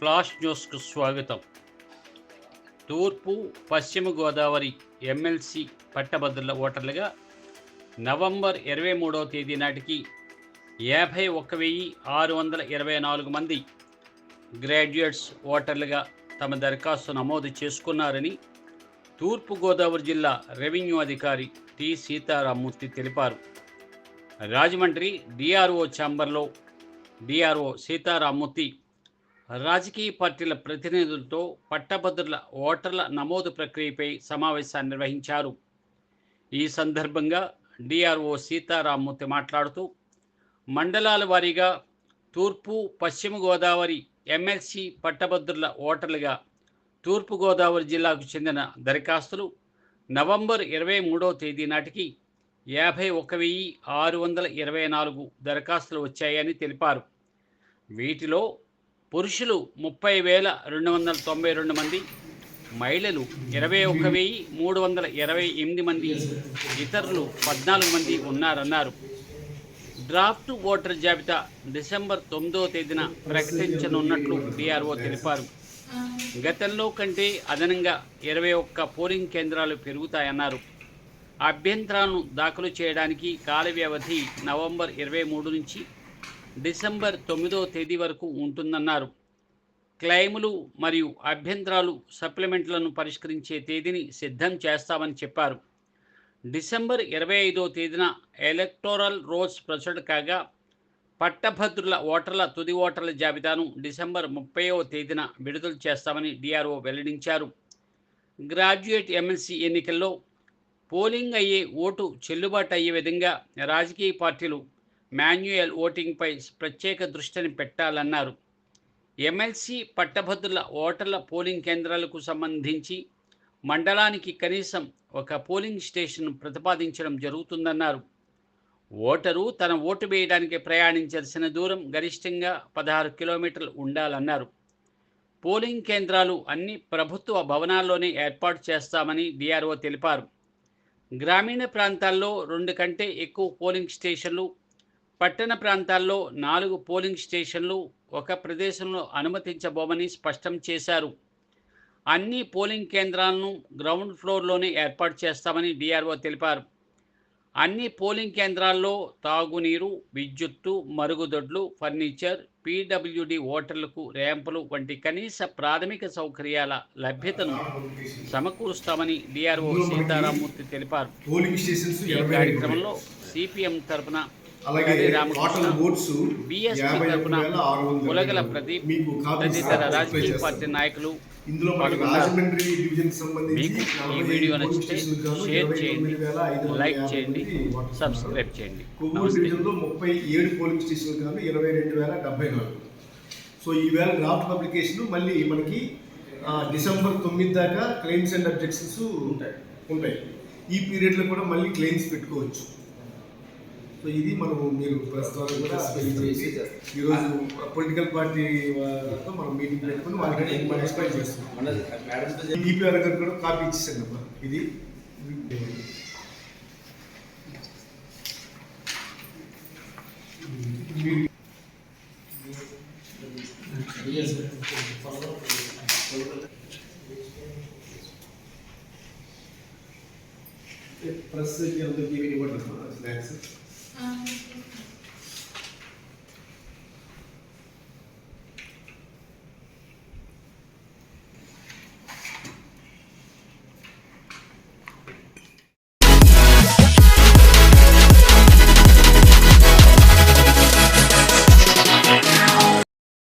Flash న్యూస్కు స్వాగతం. తూర్పు పశ్చిమ గోదావరి ఎమ్మెల్సీ పట్టభద్రుల ఓటర్లుగా నవంబర్ ఇరవై మూడవ తేదీ నాటికి యాభై ఒక్క వెయ్యి ఆరు వందల ఇరవై నాలుగు మంది గ్రాడ్యుయేట్స్ ఓటర్లుగా తమ దరఖాస్తు నమోదు చేసుకున్నారని తూర్పు గోదావరి జిల్లా రెవెన్యూ అధికారి టి సీతారామూర్తి తెలిపారు. రాజమండ్రి డిఆర్ఓ ఛాంబర్లో డిఆర్ఓ సీతారామూర్తి రాజకీయ పార్టీల ప్రతినిధులతో పట్టభద్రుల ఓటర్ల నమోదు ప్రక్రియపై సమావేశాన్ని నిర్వహించారు. ఈ సందర్భంగా డిఆర్ఓ సీతారామూర్తి మాట్లాడుతూ మండలాల వారీగా తూర్పు పశ్చిమ గోదావరి ఎమ్మెల్సీ పట్టభద్రుల ఓటర్లుగా తూర్పుగోదావరి జిల్లాకు చెందిన దరఖాస్తులు నవంబర్ ఇరవై మూడవ తేదీ నాటికి యాభై ఒక వెయ్యి ఆరు వందల ఇరవై నాలుగు దరఖాస్తులు వచ్చాయని తెలిపారు. వీటిలో పురుషులు ముప్పై వేల రెండు వందల తొంభై రెండు మంది మహిళలు ఇరవై ఒక వెయ్యి మూడు వందల ఇరవై ఎనిమిది మంది ఇతరులు పద్నాలుగు మంది ఉన్నారన్నారు. డ్రాఫ్ట్ ఓటర్ జాబితా డిసెంబర్ తొమ్మిదవ తేదీన ప్రకటించనున్నట్లు డిఆర్ఓ తెలిపారు. గతంలో కంటే అదనంగా ఇరవై ఒక్క పోలింగ్ కేంద్రాలు పెరుగుతాయన్నారు. అభ్యంతరాలను దాఖలు చేయడానికి కాల వ్యవధి నవంబర్ ఇరవై మూడు నుంచి డిసెంబర్ తొమ్మిదవ తేదీ వరకు ఉంటుందన్నారు. క్లెయిములు మరియు అభ్యంతరాలు సప్లిమెంట్లను పరిష్కరించే తేదీని సిద్ధం చేస్తామని చెప్పారు. డిసెంబర్ ఇరవై ఐదో తేదీన ఎలక్టోరల్ రోజ్ ప్రచురణ కాగా పట్టభద్రుల ఓటర్ల తుది ఓటర్ల జాబితాను డిసెంబర్ ముప్పైవ తేదీన విడుదల చేస్తామని డిఆర్ఓ వెల్లడించారు. గ్రాడ్యుయేట్ ఎమ్మెల్సీ ఎన్నికల్లో పోలింగ్ అయ్యే ఓటు చెల్లుబాటు అయ్యే విధంగా రాజకీయ పార్టీలు మాన్యుయల్ ఓటింగ్పై ప్రత్యేక దృష్టిని పెట్టాలన్నారు. ఎమ్మెల్సీ పట్టభద్రుల ఓటర్ల పోలింగ్ కేంద్రాలకు సంబంధించి మండలానికి కనీసం ఒక పోలింగ్ స్టేషన్ ప్రతిపాదించడం జరుగుతుందన్నారు. ఓటరు తన ఓటు వేయడానికి ప్రయాణించాల్సిన దూరం గరిష్టంగా పదహారు కిలోమీటర్లు ఉండాలన్నారు. పోలింగ్ కేంద్రాలు అన్ని ప్రభుత్వ భవనాల్లోనే ఏర్పాటు చేస్తామని డిఆర్ఓ తెలిపారు. గ్రామీణ ప్రాంతాల్లో రెండు కంటే ఎక్కువ పోలింగ్ స్టేషన్లు పట్టణ ప్రాంతాల్లో నాలుగు పోలింగ్ స్టేషన్లు ఒక ప్రదేశంలో అనుమతించబోమని స్పష్టం చేశారు. అన్ని పోలింగ్ కేంద్రాలను గ్రౌండ్ ఫ్లోర్లోనే ఏర్పాటు చేస్తామని డిఆర్ఓ తెలిపారు. అన్ని పోలింగ్ కేంద్రాల్లో తాగునీరు విద్యుత్తు మరుగుదొడ్లు ఫర్నిచర్ పీడబ్ల్యూడి ఓటర్లకు ర్యాంపులు వంటి కనీస ప్రాథమిక సౌకర్యాల లభ్యతను సమకూరుస్తామని డిఆర్ఓ సీతారామూర్తి తెలిపారు. పోలింగ్ ఈ కార్యక్రమంలో సిపిఎం తరపున అలాగే బిఎస్పీ ప్రదీప్ తదితర డిస్ప్లే రాజకీయ. పార్టీ నాయకులు ఇందులో. రాజమండ్రి డివిజన్ సంబంధించి ఈ వీడియో నచ్చితే షేర్ చేయండి లైక్ చేయండి సబ్స్క్రైబ్ చేయండి. కొవ్వూరు నమస్తే. డివిజన్లో ముప్పై ఏడు పోలింగ్ స్టేషన్లు గాను ఇరవై రెండు వేల డెబ్బై నాలుగు. సో ఈ వేళ డ్రాఫ్ట్ పబ్లికేషన్ మళ్ళీ మనకి డిసెంబర్ తొమ్మిది దాకా క్లెయిమ్స్ అండ్ అబ్జెక్షన్స్ ఉంటాయి. ఉంటాయి. ఈ పీరియడ్లో కూడా మళ్ళీ క్లెయిమ్స్ పెట్టుకోవచ్చు. సో ఇది మనము మీరు ప్రస్తుతం కూడా తెలియజేసి ఈరోజు పొలిటికల్ పార్టీ వాళ్ళతో మనం మీటింగ్ పెట్టుకుని వాళ్ళకి ఎక్స్ప్లెయిన్ చేస్తున్నాం. ఈపీఆర్ గారు కూడా కాపీ ఇచ్చేసాను అమ్మా. ఇది ప్రెస్ అందరికి ఇవ్వండి స్నాక్స్. 嗯